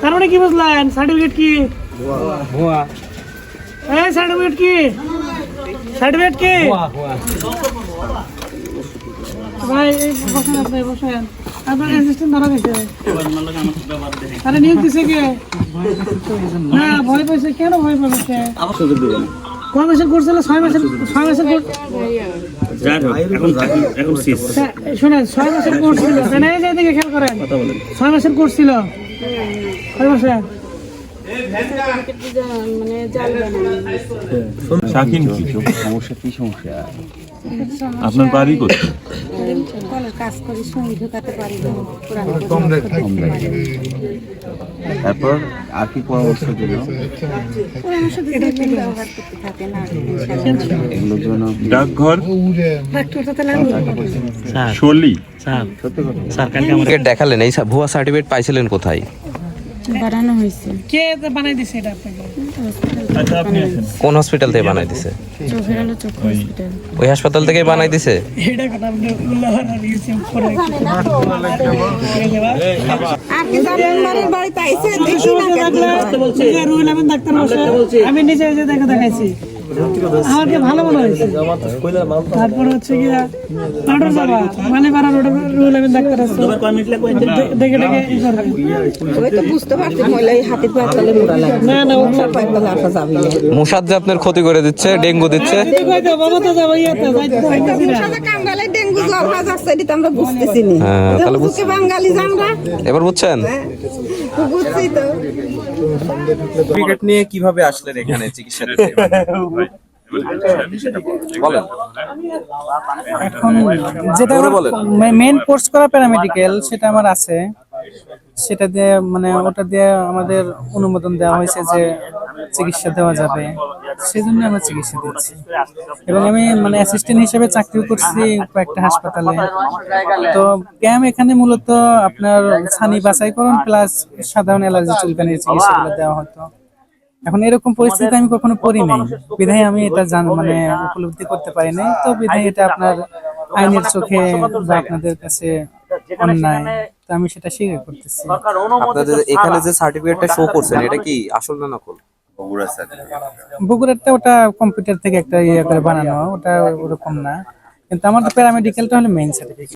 তার মানে কি বুঝলেন? সার্টিফিকেট কি? এই সার্টিফিকেট কি? সার্টিফিকেট কি? ভাই বসেন আপনি বসেন। আপনার অ্যাসিস্ট্যান্ট ধরা গেছে। আরে নিয়োগ দিছে কে? না ভয় পাইছে। কেন ভয় পাইছে? কয় মাসের কোর্স ছিল ছয় মাসের ছয় মাসের কোর্স শুনেন ছয় মাসের কোর্স ছিল। এই যে এদিকে খেয়াল করেন। ছয় মাসের কোর্স ছিল। মানে শাকিন কি? সমস্যা কি সমস্যা আপনার বাড়ি কোথায়? কাজ করি সঙ্গী ঢুকাতে পারি কম তারপর আর কি পরামর্শ দিল? এগুলোর জন্য ডাকঘর? শলি? দেখালেন এই ভুয়া সার্টিফিকেট পাইছিলেন কোথায়? বানানো হয়েছে। কে বানাই দিছে এটা আপনাকে? আচ্ছা আপনি আছেন কোন হসপিটাল থেকে বানাই দিছে? ওই হাসপাতাল থেকে বানাই দিছে? আমি নিজে নিজে দেখে দেখাইছি। আমাকে ভালো মনে হয়েছে। তারপর হচ্ছে কি নাটোর যাবা মানে বাড়া রোডে রুহুল আমিন ডাক্তার আছে। দেখে দেখে ওই তো বুঝতে পারছি মহিলা এই হাতের পাতলে মোড়া লাগে। না না ওগুলো পাতলে আসা যাবে না। যে আপনার ক্ষতি করে দিচ্ছে ডেঙ্গু দিচ্ছে। বাবা তো যাব ইয়াতে কাঙ্গালে ডেঙ্গু জ্বর হয়ে যাচ্ছে এটা আমরা বুঝতেছি না। হ্যাঁ, তাহলে বুঝ- বাঙালি জানরা। এবার বুঝছেন? বুঝছি তো। সার্টিফিকেট নিয়ে কীভাবে আসলেন এখানে চিকিৎসা বলেন। এখন যেটা জোরে বলেন। মেইন কোর্স করা প্যারামেডিক্যাল সেটা আমার আছে। সেটা দিয়ে মানে ওটা দিয়ে আমাদের অনুমোদন দেওয়া হয়েছে যে চিকিৎসা দেওয়া যাবে। সেই জন্য আমরা চিকিৎসা দিচ্ছি। এবং আমি মানে অ্যাসিস্ট্যান্ট হিসেবে চাকরি করছি কয়েকটা হাসপাতালে। তো ক্যাম এখানে মূলত আপনার ছানি বাছাইকরণ প্লাস সাধারণ অ্যালার্জি চুলকানির চিকিৎসাগুলো দেওয়া হতো। এখন এরকম পরিস্থিতি আমি কখনো পড়ি নাই বিধায় আমি এটা জান মানে উপলব্ধি করতে পারি নাই। তো বিধায় এটা আপনার আইনের চোখে বা আপনাদের কাছে অন্যায়। তো আমি সেটা স্বীকার করতেছি। আপনাদের এখানে যে সার্টিফিকেটটা শো করছেন এটা কি আসল না নকল? বগুড়ারটা ওটা কম্পিউটার থেকে একটা ইয়ে করে বানানো ওটা ওরকম না। কিন্তু আমার প্যারামেডিক্যালটা হলো মেইন সার্টিফিকেট